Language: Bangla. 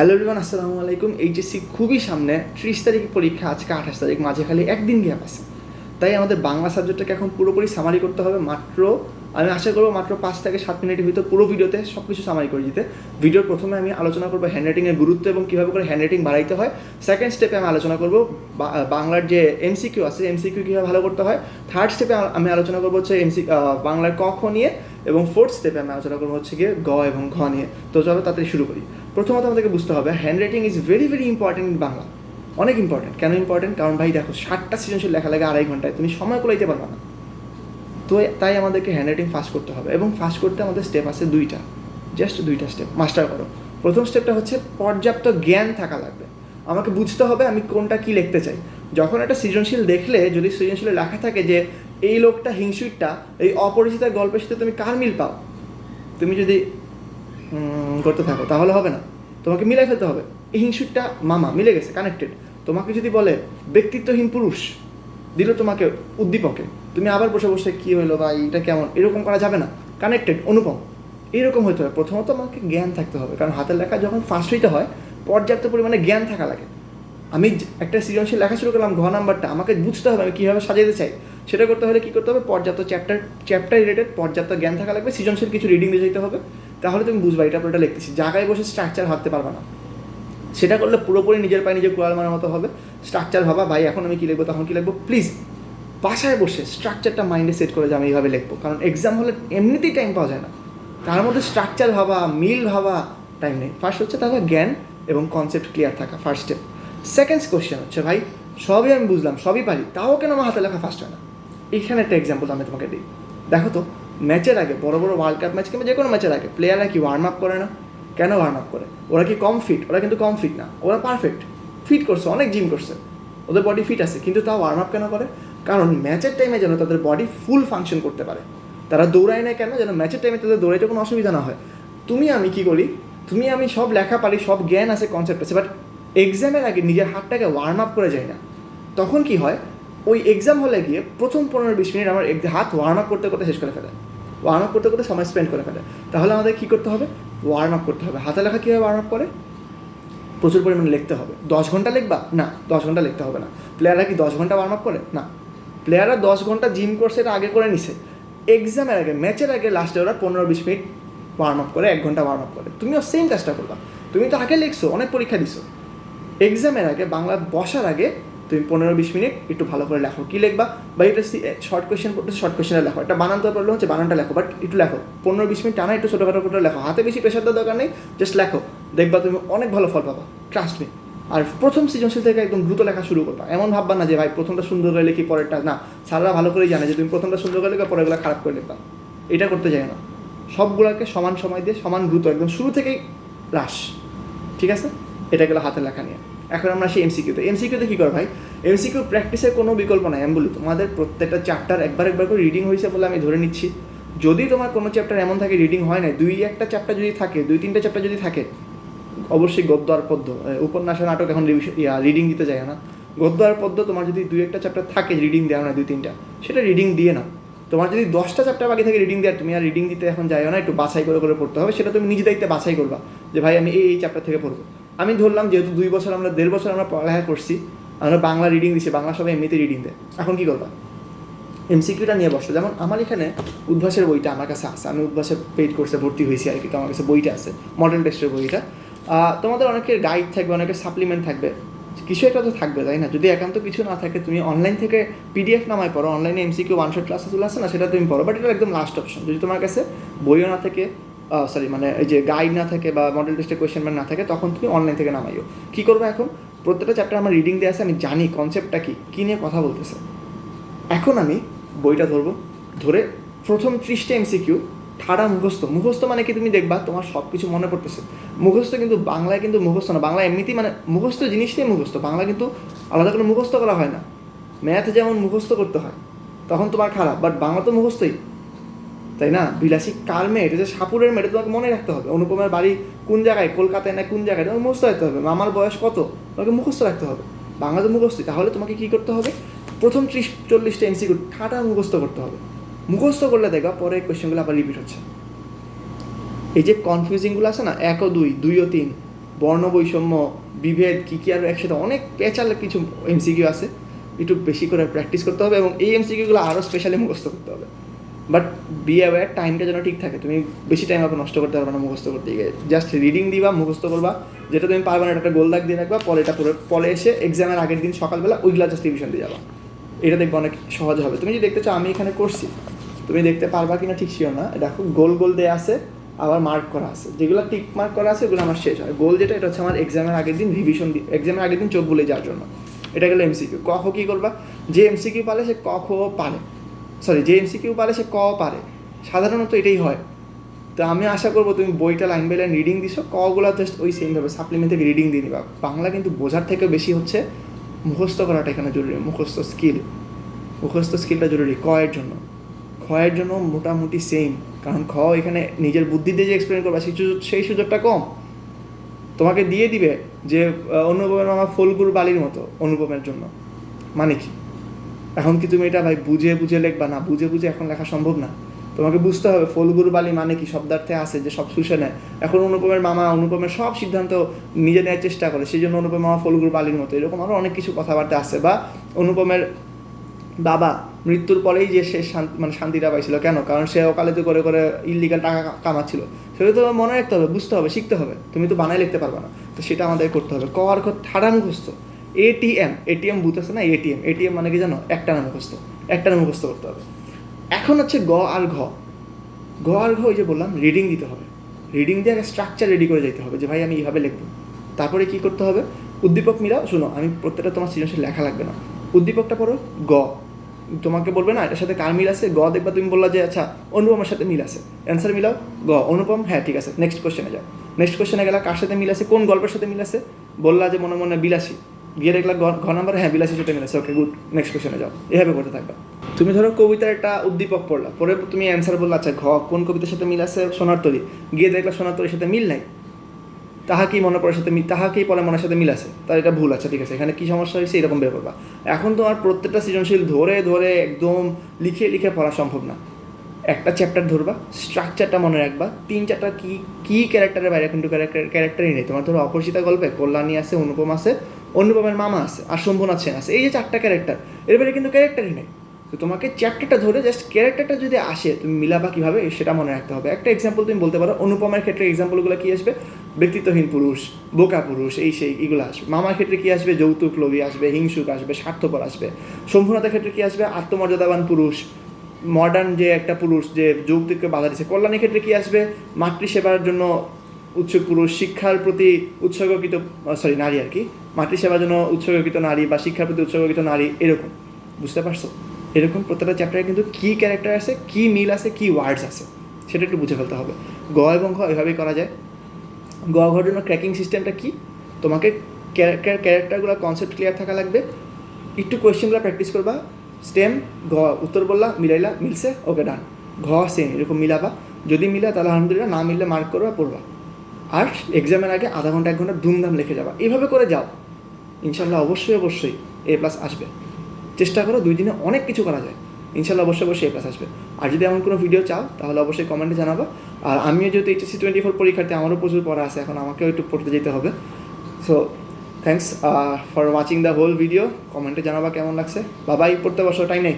হ্যালো রিমান আসসালামু আলাইকুম। এইচএসসি খুবই সামনে, ত্রিশ তারিখ পরীক্ষা, আজকে আঠাশ তারিখ, মাঝে খালি একদিন গ্যাপ আছে। তাই আমাদের বাংলা সাবজেক্টটাকে এখন পুরোপুরি সামারি করতে হবে, মাত্র, আমি আশা করব মাত্র পাঁচ থেকে সাত মিনিটের ভিতর পুরো ভিডিওতে সব কিছু সামারি করে দিতে। ভিডিওর প্রথমে আমি আলোচনা করব হ্যান্ডরাইটিংয়ের গুরুত্ব এবং কীভাবে করে হ্যান্ডরাইটিং বাড়াইতে হয়। সেকেন্ড স্টেপে আমি আলোচনা করব বাংলার যে এমসিকিউ আছে এমসিকিউ কীভাবে ভালো করতে হয়। থার্ড স্টেপে আমি আলোচনা করব হচ্ছে এমসি বাংলার ক, খ নিয়ে। এবং ফোর্থ স্টেপে আমি আলোচনা করব হচ্ছে গিয়ে গ এবং ঘ নিয়ে। তো চলো তাড়াতাড়ি শুরু করি। প্রথমত আমাদেরকে বুঝতে হবে handwriting is very very important in Bangla. অনেক ইম্পর্টেন্ট কেন ইম্পর্টেন্ট কারণ ভাই দেখো, ষাটটা সৃজনশীল লেখা লাগে আড়াই ঘন্টায়, তুমি সময় কোলাইতে পারবে না। তো তাই আমাদেরকে হ্যান্ড রাইটিং ফাস্ট করতে হবে এবং ফাস্ট করতে আমাদের স্টেপ আছে দুইটা। জাস্ট দুইটা স্টেপ মাস্টার করো। প্রথম স্টেপটা হচ্ছে পর্যাপ্ত জ্ঞান থাকা লাগবে। আমাকে বুঝতে হবে আমি কোনটা কি লিখতে চাই। যখন একটা সৃজনশীল দেখলে, যদি সৃজনশীলে লেখা থাকে যে এই লোকটা হিংসুইটটা এই অপরিচিতার গল্পের সাথে তুমি কার মিল পাও? তুমি যদি করতে থাকো, তাহলে হবে না। তোমাকে মিলাই ফেলতে হবে। এই হিংসুটটা মামা, মিলে গেছে কানেক্টেড তোমাকে যদি বলে, ব্যক্তিত্বহীন পুরুষ দিল তোমাকে উদ্দীপকে। তুমি আবার বসে বসে, কী হলো বা এটা কেমন? এরকম করা যাবে না। কানেক্টেড অনুপম। এরকম হতে হবে। প্রথমত আমাকে জ্ঞান থাকতে হবে। কারণ হাতের লেখা যখন ফার্স্ট হইতে হয়, পর্যাপ্ত পরিমাণে জ্ঞান থাকা লাগে। আমি একটা সৃজনশীল লেখা শুরু করলাম, ঘ নাম্বারটা, আমাকে বুঝতে হবে আমি কীভাবে সাজাতে চাই। সেটা করতে হলে কী করতে হবে? পর্যাপ্ত চ্যাপ্টার চ্যাপ্টার রিলেটেড পর্যাপ্ত জ্ঞান থাকা লাগবে। সৃজনশীল কিছু রিডিং দিয়ে যেতে হবে। তাহলে তুমি বুঝবা, এটা পুরোটা লিখতেছি। জায়গায় বসে স্ট্রাকচার ভাবতে পারবে না। সেটা করলে পুরোপুরি নিজের পায়ে নিজে কোয়াল মারার মতো হবে। স্ট্রাকচার ভাবা, ভাই, এখন আমি কী লিখব, তখন কী লিখব? প্লিজ বাসায় বসে স্ট্রাকচারটা মাইন্ডে সেট করে যে আমি এইভাবে লিখব। কারণ এক্সাম হলে এমনিতেই টাইম পাওয়া যায় না। তার মধ্যে স্ট্রাকচার ভাবা, মিল ভাবা টাইম নেই। ফার্স্ট হচ্ছে তাহলে জ্ঞান এবং কনসেপ্ট ক্লিয়ার থাকা ফার্স্ট স্টেপ সেকেন্ড কোয়েশ্চেন হচ্ছে, ভাই, সবই আমি বুঝলাম, সবই পারি, তাও কেন আমার হাতে লেখা ফার্স্ট হয় না? এখানে একটা এক্সাম্পল আমি তোমাকে দিই। দেখো তো ম্যাচের আগে, বড় বড় ওয়ার্ল্ড কাপ ম্যাচ কিংবা যে কোনো ম্যাচের আগে প্লেয়াররা কি ওয়ার্ম আপ করে না? কেন ওয়ার্ম আপ করে? ওরা কি কম ফিট ওরা কিন্তু কম ফিট না। ওরা পারফেক্ট ফিট করছে, অনেক জিম করছে। ওদের বডি ফিট আছে, কিন্তু তাও ওয়ার্ম আপ কেন করে? কারণ ম্যাচের টাইমে যেন তাদের বডি ফুল ফাংশন করতে পারে। তারা দৌড়ায় না কেন? যেন ম্যাচের টাইমে তাদের দৌড়াইতে কোনো অসুবিধা না হয়। তুমি আমি কি করি? তুমি আমি সব লেখা পারি সব জ্ঞান আছে কনসেপ্ট আছে বাট এক্সামের আগে নিজের হাতটাকে ওয়ার্ম আপ করে যায় না। তখন কি হয়? ওই এক্সাম হলে গিয়ে প্রথম পনেরো, বিশ মিনিট আমার হাত ওয়ার্ম আপ করতে করতে শেষ করে ফেলে। ওয়ার্ম আপ করতে করতে সময় স্পেন্ড করে ফেলে। তাহলে আমাদের কী করতে হবে? ওয়ার্ম আপ করতে হবে। হাতে লেখা কীভাবে ওয়ার্ম আপ করে? প্রচুর পরিমাণে লিখতে হবে। দশ ঘণ্টা লিখবা? না, দশ ঘণ্টা লিখতে হবে না। প্লেয়াররা কি দশ ঘণ্টা ওয়ার্ম আপ করে? না। প্লেয়াররা দশ ঘণ্টা জিম করছে এটা আগে করে নিছে। এক্সামের আগে ম্যাচের আগে লাস্টে ওরা পনেরো বিশ মিনিট ওয়ার্ম আপ করে, এক ঘণ্টা ওয়ার্ম আপ করে। তুমিও সেম কাজটা করবা। তুমি তো আগে লিখছো, অনেক পরীক্ষা দিছো। এক্সামের আগে, বাংলা বসার আগে তুমি পনেরো বিশ মিনিট একটু ভালো করে লেখো। কী লিখবা? বা এটা শর্ট কোয়েশ্চেন পড়তে শর্ট কোয়েশ্চেনে লেখো। একটা বানান তো প্রবলেম হচ্ছে বানানটা লেখো বাট একটু লেখো। পনেরো বিশ মিনিট টানা একটু ছোটোখাটো করে লেখো। হাতে বেশি প্রেশার দেওয়ার দরকার নেই জাস্ট লেখো। দেখবা তুমি অনেক ভালো ফল পাবা ট্রাস্ট মি আর প্রথম সৃজনশীল থেকে একদম দ্রুত লেখা শুরু করবা। এমন ভাববা না যে, ভাই, প্রথমটা সুন্দর করে লিখি, পরেরটা না। স্যাররা ভালো করেই জানে যে, তুমি প্রথমটা সুন্দর করে লিখবা পরেরগুলো খারাপ করে লিখবা। এটা করতে যায় না। সবগুলোকে সমান সময় দিয়ে সমান দ্রুত, একদম শুরু থেকেই হ্রাস। ঠিক আছে? এটা গেলো হাতের লেখা নিয়ে। এখন আমরা সেই এমসিকিউতে এমসিকিউতে কী করো ভাই? এমসিকিউ প্র্যাকটিসের কোনো বিকল্প নাই, আমি বলি তোমাদের প্রত্যেকটা চ্যাপ্টার একবার একবার করে রিডিং হয়েছে বলে আমি ধরে নিচ্ছি। যদি তোমার কোনো চ্যাপ্টার এমন থাকে রিডিং হয় না দুই একটা চ্যাপ্টার যদি থাকে, দুই তিনটা চ্যাপ্টার যদি থাকে, অবশ্যই গদ্য আর পদ্য উপন্যাসের নাটক এখন রিডিং দিতে যায় না। গদ্য আর পদ্য তোমার যদি দুই একটা চ্যাপ্টার থাকে রিডিং দেওয়া না দুই তিনটা, সেটা রিডিং দিয়ে না তোমার যদি দশটা চ্যাপ্টার বাকি থাকে রিডিং দেওয়ার, তুমি আর রিডিং দিতে এখন যাইও না, একটু বাছাই করে করে পড়তে হবে, সেটা তুমি নিজে দায়িত্বে বাছাই করবা যে ভাই আমি এই এই চ্যাপ্টার থেকে পড়ব। আমি ধরলাম যেহেতু দুই বছর আমরা, দেড় বছর আমরা পড়ালেখা করছি, আমরা বাংলা রিডিং দিচ্ছি বাংলা সবাই এমনিতে রিডিং দেয়। এখন কী করবা? এমসিকিউটা নিয়ে বসো। যেমন আমার এখানে উদ্ভাসের বইটা আমার কাছে আছে। আমি উদ্ভাসে পেইড কোর্সে ভর্তি হয়েছি আর কি, তো আমার কাছে বইটা আছে মডেল টেস্টের বইটা। তোমাদের অনেকের গাইড থাকবে, অনেকের সাপ্লিমেন্ট থাকবে। কিছু একটা তো থাকবে, তাই না? যদি একান্ত কিছু না থাকে, তুমি অনলাইন থেকে পিডিএফ নামায় পড়ো অনলাইনে এমসিকিউ ওয়ান শট ক্লাসে চলে আসে না, সেটা তুমি পড়ো বাট এটা একদম লাস্ট অপশন যদি তোমার কাছে বইও না থাকে সরি মানে এই যে গাইড না থাকে বা মডেল টেস্টের কোয়েশ্চেন না থাকে, তখন তুমি অনলাইন থেকে নামাইও। কী করবে এখন? প্রত্যেকটা চ্যাপ্টার আমার রিডিং দেওয়া আছে, আমি জানি কনসেপ্টটা কী কী নিয়ে কথা বলতেছে। এখন আমি বইটা ধরবো, ধরে প্রথম ত্রিশটা এমসিকিউ ঠাড়া মুখস্থ। মুখস্থ মানে কি তুমি দেখবা, তোমার সব কিছু মনে পড়তেছে। মুখস্থ কিন্তু বাংলায় কিন্তু মুখস্থ না বাংলা এমনিতেই মানে মুখস্থ জিনিসটাই মুখস্থ বাংলা কিন্তু আলাদা করে মুখস্থ করা হয় না। ম্যাথ যেমন মুখস্থ করতে হয়, তখন তোমার খারাপ বাট বাংলা তো মুখস্থই। তাই না? বিলাসী কার মেয়ে এটা যে সাপুরের মেয়ে তোমাকে মনে রাখতে হবে। অনুপমের বাড়ি কোন জায়গায়? কলকাতায় না কোন জায়গায়? তোমাকে মুখস্থ রাখতে হবে। আমার বয়স কত? তোমাকে মুখস্থ রাখতে হবে। বাংলা তো মুখস্থই তাহলে তোমাকে কী করতে হবে? প্রথম ত্রিশ, চল্লিশটা এমসিকিউ ঠাটা মুখস্থ করতে হবে। মুখস্থ করলে দেখবা পরে কোয়েশ্চেনগুলো আবার রিপিট হচ্ছে। এই যে কনফিউজিংগুলো আছে না? এক ও দুই দুই ও তিন, বর্ণ, বৈষম্য, বিভেদ, কী কী আরও একসাথে অনেক পেঁচাল কিছু এমসিকিউ আছে। একটু বেশি করে প্র্যাকটিস করতে হবে এবং এই এমসিকিউগুলো আরও স্পেশালি মুখস্থ করতে হবে। বাট বি অ্যাওয়ার টাইমটা যেন ঠিক থাকে। তুমি বেশি টাইম আপনার নষ্ট করতে পারবে না, মুখস্থ করতে গিয়ে। জাস্ট রিডিং দিবা, মুখস্থ করবা। যেটা তুমি পারবে না একটা গোল দাগ দিয়ে রাখবা। পরে এটা পরে পরে এসে এক্সামের আগের দিন সকালবেলা ওইগুলা জাস্ট রিভিশন দিয়ে যাবা। এটা দেখবে অনেক সহজ হবে। তুমি যদি দেখতে চাও, আমি এখানে করছি। তুমি দেখতে পারবা কিনা ঠিক শিও না। দেখো গোল গোল দেয়া আছে। আবার মার্ক করা আছে। যেগুলো টিক মার্ক করা আছে, ওগুলো আমার শেষ হয়। গোল যেটা, এটা হচ্ছে আমার এক্সামের আগের দিন রিভিশন এক্সামের আগের দিন চোখ বুলে যাওয়ার জন্য। এটা গেলো এমসিকিউ ক খ কী করবা? যে এমসিকিউ পালে সে ক খ পারে সরি যে এমসিকিউ পারে, সে ক পারে। সাধারণত এটাই হয়। তো আমি আশা করব তুমি বইটা লাইন বাই লাইন রিডিং দিছো, কগুলো জাস্ট ওই সেমভাবে সাপ্লিমেন্ট থেকে রিডিং দিয়ে নিবা। বাংলা কিন্তু বোঝার থেকে বেশি হচ্ছে মুখস্থ করাটা এখানে জরুরি, মুখস্থ স্কিল মুখস্থ স্কিলটা জরুরি, ক এর জন্য। এর জন্য মোটামুটি সেম কারণ খ এখানে নিজের বুদ্ধি দিয়ে যে এক্সপ্লেন করবা, সেই সুযোগ সেই সুযোগটা কম। তোমাকে দিয়ে দিবে যে অনুপমের মামা ফুলগুর বালির মতো অনুপমের জন্য। মানে কি? এখন কি তুমি এটা, ভাই বুঝে বুঝে লিখবা? না বুঝে বুঝে এখন লেখা সম্ভব না। তোমাকে বুঝতে হবে ফলগুরু বালি মানে কি? শব্দার্থে আছে যে সব শুষে নেয়। এখন অনুপমের মামা, অনুপমের সব সিদ্ধান্ত নিজে নেওয়ার চেষ্টা করে সেই জন্য অনুপমের মামা ফলগুরু বালির মতো। এরকম আরও অনেক কিছু কথাবার্তা আছে। বা অনুপমের বাবা মৃত্যুর পরেই যে সে শান্তি মানে শান্তিটা পাইছিল, কেন? কারণ সে ওকালেতে করে করে ইলিগাল টাকা কামাচ্ছিল। সেটা তো মনে রাখতে হবে, বুঝতে হবে, শিখতে হবে। তুমি তো বানাই লিখতে পারবে না। তো সেটা আমাদের করতে হবে। ক আর খ ঠাড়া মুখস্থ। এটিএম এটিএম বুথ আছে না? এটিএম এটিএম মানে কি জানো? একটা না মুখস্থ। একটা না মুখস্থ করতে হবে। এখন হচ্ছে গ আর ঘ। ঘ আর ঘ ওই যে বললাম রিডিং দিতে হবে। রিডিং দিয়ে একটা স্ট্রাকচার রেডি করে যেতে হবে যে, ভাই, আমি এইভাবে লিখব। তারপরে কি করতে হবে? উদ্দীপক মিলাও, শুনো, আমি প্রত্যেকটা তোমার সৃজনশীল লেখা লাগবে না। উদ্দীপকটা পড়ো, গ। তোমাকে বলবে না, এটার সাথে কার মিল আছে? গ দেখবা তুমি বললা যে আচ্ছা অনুপমের সাথে মিল আছে। অ্যান্সার মিলাও, গ। অনুপম হ্যাঁ ঠিক আছে নেক্সট কোশ্চেনে যাও। নেক্সট কোশ্চেনে গেলা, কার সাথে মিল আছে? কোন গল্পের সাথে মিল আছে? বললা যে, মনে মনে বিলাসী। গিয়ে দেখলা গ ঘ নাম্বার হ্যাঁ বিলাসীর সাথে মিল আছে ওকে গুড নেক্সট কোশ্চেনে যাও। এভাবে করতে থাকবা। তুমি ধরো কবিতার একটা উদ্দীপক পড়লা, পরে তুমি অ্যান্সার বললা আচ্ছা ঘ, কোন কবিতার সাথে মিল আছে? সোনার তরী। গিয়ে দেখলা সোনার তরীর সাথে মিল নাই। তাহাকেই মনে পড়ার সাথে মি- তাহাকেই পরে মনের সাথে মিল আছে। তার এটা ভুল আছে, ঠিক আছে, এখানে কি সমস্যা হয়েছে এরকম করবা। এখন তোমার প্রত্যেকটা সৃজনশীল ধরে ধরে একদম লিখে লিখে পড়া সম্ভব না। একটা চ্যাপ্টার ধরবা স্ট্রাকচারটা মনে রাখবা, তিন চারটা কি কি ক্যারেক্টারের বাইরে কিন্তু ক্যারেক্টার ক্যারেক্টারই নেই। তোমার ধরো অপরিচিতা গল্পে, কল্যাণী আছে, অনুপম আছে, অনুপমের মামা আছে, আর শম্ভুনাথ সেন আছে। এই যে চারটা ক্যারেক্টার এর বাইরে কিন্তু ক্যারেক্টারই নেই। তো তোমাকে চ্যাপ্টারটা ধরে জাস্ট ক্যারেক্টারটা যদি আসে, তুমি মিলাবা কীভাবে, সেটা মনে রাখতে হবে। একটা এক্সাম্পল তুমি বলতে পারো, অনুপমের ক্ষেত্রে এক্সাম্পলগুলো কী আসবে? ব্যক্তিত্বহীন পুরুষ, বোকা পুরুষ, এই সেই, এগুলো আসবে। মামার ক্ষেত্রে কী আসবে? যৌতুক লোভী আসবে, হিংসুক আসবে, স্বার্থপর আসবে। শম্ভুনাথের ক্ষেত্রে কী আসবে? আত্মমর্যাদাবান পুরুষ মডার্ন যে একটা পুরুষ যে যৌতুককে বাধা দিচ্ছে কল্যাণের ক্ষেত্রে কী আসবে? মাতৃসেবার জন্য উৎসুক পুরুষ শিক্ষার প্রতি উৎসর্গকৃত সরি নারী আর কি, মাতৃসেবার জন্য উৎসর্গকৃত নারী বা শিক্ষার প্রতি উৎসর্গকৃত নারী এরকম। বুঝতে পারছ? এরকম প্রত্যেকটা চ্যাপ্টারে কিন্তু কী ক্যারেক্টার আছে, কী মিল আছে, কী ওয়ার্ডস আছে, সেটা একটু বুঝে ফেলতে হবে। গ এবং ঘ এভাবেই করা যায়। গ ঘর জন্য ক্র্যাকিং সিস্টেমটা কী? তোমাকে ক্যারেক্টার ক্যারেক্টারগুলো কনসেপ্ট ক্লিয়ার থাকা লাগবে। একটু কোয়েশ্চেনগুলো প্র্যাকটিস করবা। স্টেম, ঘ উত্তর বললা, মিলাইলা, মিলছে, ওকে ডান। ঘ সেম, এরকম মিলাবা। যদি মিলা, তাহলে আলহামদুলিল্লাহ, না মিললে মার্ক করবা, পড়বা। আর এক্সামের আগে আধা ঘণ্টা, এক ঘণ্টা ধুমধাম লিখে যাবা। এইভাবে করে যাও। ইনশাল্লাহ অবশ্যই অবশ্যই এ প্লাস আসবে। চেষ্টা করো, দুই দিনে অনেক কিছু করা যায়। ইনশাল্লাহ অবশ্যই অবশ্যই এ প্লাস আসবে। আর যদি এমন কোনো ভিডিও চাও, তাহলে অবশ্যই কমেন্টে জানাবা। আর আমিও যেহেতু এইচএসসি টোয়েন্টি ফোর পরীক্ষার্থী, আমারও প্রচুর পড়া আছে, এখন আমাকেও একটু পড়তে যেতে হবে। So thanks for watching the whole video কমেন্টে জানাবা কেমন লাগছে। বাবাই পড়তে বসো, টাইম নেই।